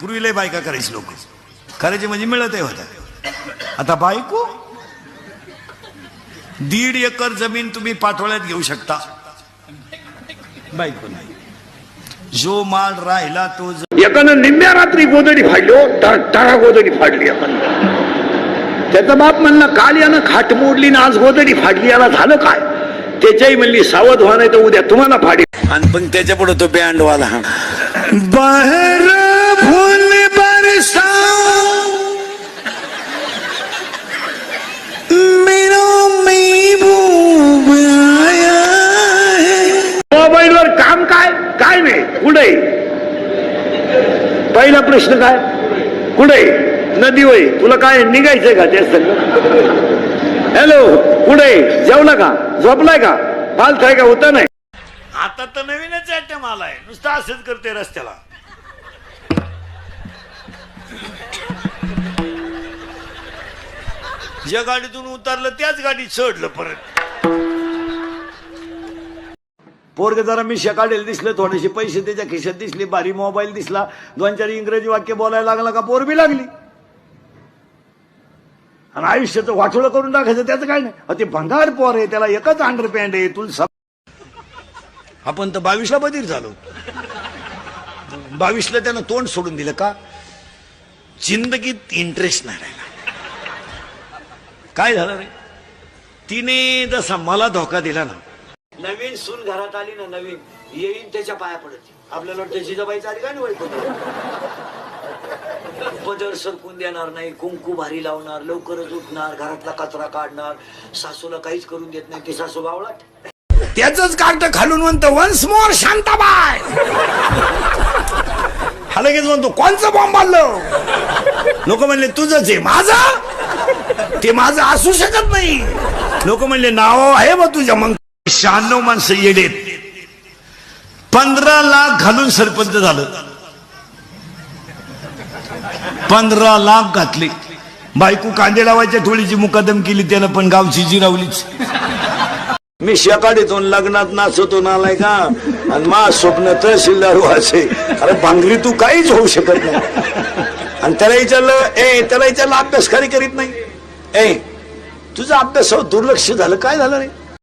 पूर्वी लय बायका करायची लोक. करायचे म्हणजे मिळतही होत्या आता बायको? दीड एकर जमीन तुम्ही पाठोळ्यात घेऊ शकता. बायको नाही. जो माल राहिला तो एकानं निम्म्या रात्री गोदडी फाडली हो टाळा गोदडी फाडली एकानं. त्याचा बाप म्हणला काल यानं खाट मोडली ना आज गोदडी फाडली याला झालं काय? त्याच्याही म्हणली सावध व्हा नाही तर उद्या तुम्हाला फाडी आणि पण त्याच्या पुढे तो बँड पहिला प्रश्न काय? कुठे? नदी वय तुला काय निघायचंय का त्या सगळं हॅलो कुठे? जेवला का? झोपलाय का? फालताय का? होता नाही. आता तर नवीनच आयटम आलाय. नुसतं असंच करते रस्त्याला. ज्या गाडीतून उतरलं त्याच गाडीत चढलं परत. पोरग जरा मी काढेल दिसलं थोडेसे पैसे त्याच्या खिशात दिसले भारी मोबाईल दिसला. दोन चार इंग्रजी वाक्य बोलायला लागला का पोर बी लागली. आणि आयुष्याचं वाटोळं करून टाकायचं त्याचं काय नाही. ते भंगार पोर आहे त्याला एकच अंडरपॅन्ट आहे तुला आपण तर बावीसला बधीर झालो. बावीसला त्यानं तोंड सोडून दिलं का? जिंदगीत इंटरेस्ट नाही राहिला. काय झालं रे? तिने जसा मला धोका दिला ना नवीन सून घरात आली ना नवीन येईन त्याच्या पाया पडत. आपल्याला वाटतं जिजाबाईचा आली का नाही पदर सरकून देणार नाही कुंकू भारी लावणार लवकरच उठणार घरातला कचरा काढणार सासूला काहीच करून देत नाही ती सासू बावळाट. त्याच कार्ट खालून म्हणतो वन्स मोर शांताबाय हा लगेच म्हणतो कोणचं बॉम्ब मारलं लोक म्हणले तुझंच आहे माझं. ते माझं असू शकत नाही. लोक म्हणले नाव आहे बा तुझ्या मग शहाण्णव माणसं येडेत पंधरा लाख घालून सरपंच झालं. पंधरा लाख घातले. बायको कांदे लावायच्या टोळीची मुकादम केली त्यानं पण गावची जिरावलीच मी शेकाडीतून लग्नात नाचतो नालाय का? आणि मा स्वप्न तहसीलदार व्हायचे अरे भांगरी तू काहीच होऊ शकत नाही. आणि त्याला विचारलं ए त्याला विचारलं अभ्यास खरी करीत नाही? ए तुझा अभ्यासावर दुर्लक्ष झालं काय झालं रे?